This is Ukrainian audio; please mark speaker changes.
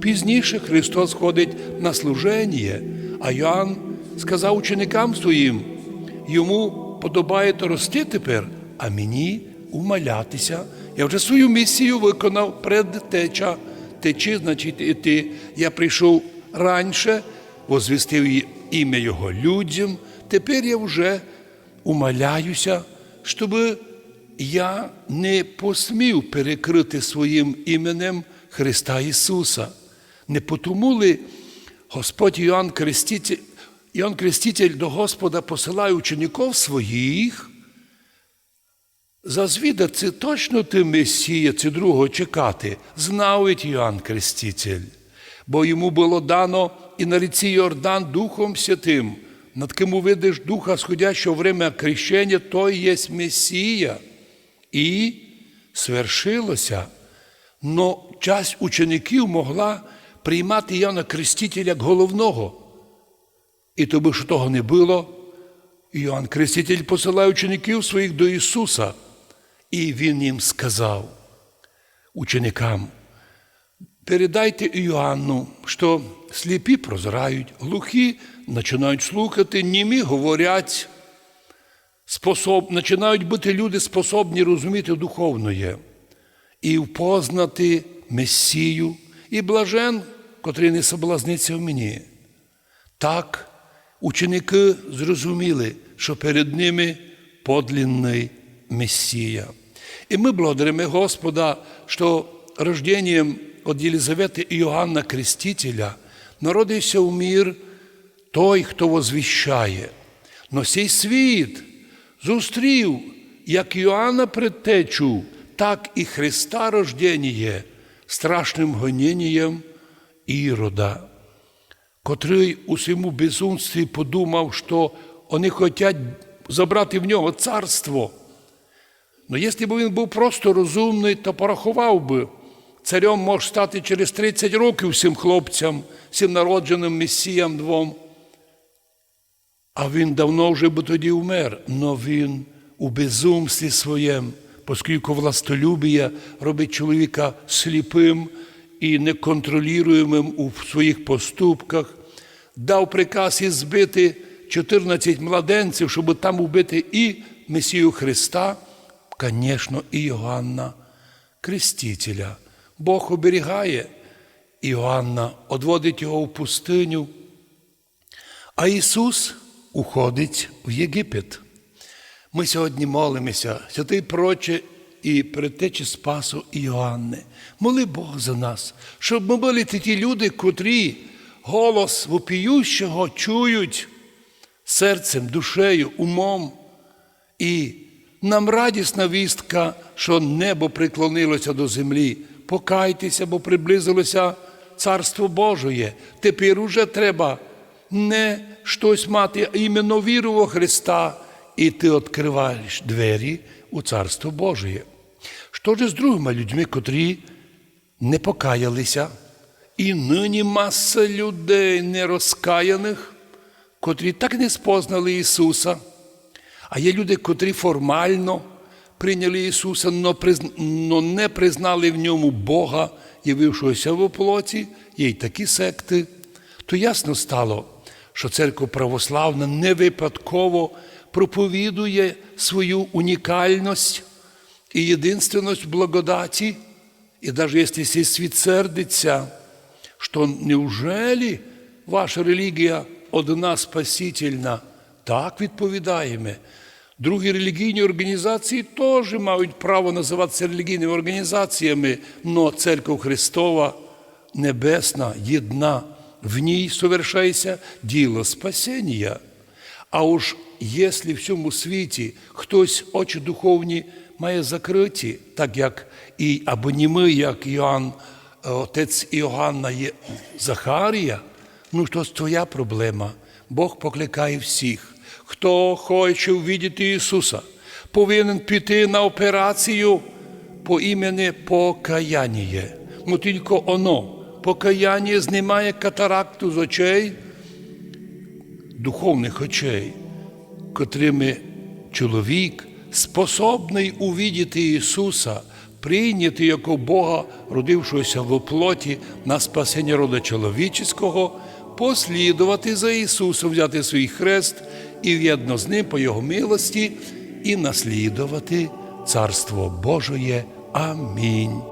Speaker 1: Пізніше Христос ходить на служення, а Йоанн сказав ученикам своїм, йому подобає рости тепер, а мені умалятися. Я вже свою місію виконав предтеча. Течі, значить, іти. Я прийшов раніше, возвістив ім'я Його людям. Тепер я вже умаляюся, щоб я не посмів перекрити своїм іменем Христа Ісуса. Не потому ли Господь Іоанн Креститель, Іоанн Креститель до Господа посилає учеників своїх, зазвіда, це точно ти Месія, це другого чекати, знав ведь Іоанн Креститель, бо йому було дано і на ріці Йордан Духом Святим, над ким увидиш Духа, сходящого время крещення, той є Месія. І свершилося. Но часть учеників могла приймати Іоанна Крестителя як головного. І тобі що того не було, Іоанн Креститель посилає учеників своїх до Ісуса. І Він їм сказав ученикам, передайте Іоанну, що сліпі прозрають, глухі починають слухати, німі говорять, способ, починають бути люди способні розуміти духовне і впознати Месію, і блажен, котрий не соблазниться в мені. Так ученики зрозуміли, що перед ними подлинний Месія. І ми благодаримо Господа, що рождением від Єлизавети і Йоанна Крестителя народився в мір той, хто возвіщає. Но сей світ зустрів як Йоанна предтечу, так і Христа рождення страшним гонінням Ірода котрий у своєму безумстві подумав, що вони хочуть забрати в нього царство. Ну, якщо б він був просто розумний, то порахував би, царем може стати через 30 років всім хлопцям, всім народженим месіям двом. А він давно вже би тоді вмер, но він у безумстві своєм, оскільки властолюбія робить чоловіка сліпим і неконтролюємим у своїх поступках, дав приказ із збити 14 младенців, щоб там вбити і Месію Христа, звісно, і Йоанна Крестителя. Бог оберігає Іоанна, одводить його в пустиню, а Ісус уходить в Єгипет. Ми сьогодні молимося, святий проче і предтечі Спасу Іоанни. Моли Бог за нас, щоб ми були ті люди, котрі голос вопіющого чують серцем, душею, умом. І нам радісна вістка, що небо приклонилося до землі. Покайтеся, бо приблизилося Царство Божоє. Тепер уже треба не щось мати, а іменно віру во Христа, і ти відкриваєш двері у Царство Божє. Що ж з другими людьми, котрі не покаялися, і нині маса людей нерозкаяних, котрі так не спознали Ісуса. А є люди, котрі формально прийняли Ісуса, але не признали в ньому Бога, явившогося в плоті, є й такі секти, то ясно стало, що церква православна не випадково проповідує свою унікальність і єдинственність в благодаті, і навіть якщо цей світ сердиться, що неужели ваша релігія одна спасительна? Так відповідаємо. Другі релігійні організації теж мають право називатися релігійними організаціями, але Церква Христова небесна, єдна, в ній совершається діло спасіння. А уж якщо в цьому світі хтось очі духовні має закриті, так як і або німий, як Іоанн, отець Іоганна є Захарія, ну то твоя проблема. Бог покликає всіх. Хто хоче увидіти Ісуса, повинен піти на операцію по імені покаяння. Ну тільки оно, покаяння знімає катаракту з очей, духовних очей, котрими чоловік способний увидіти Ісуса, прийняти як Бога, родившогося в плоті на спасення рода чоловічого, послідувати за Ісусом, взяти свій хрест і в'єдно з ним по Його милості і наслідувати Царство Божоє. Амінь.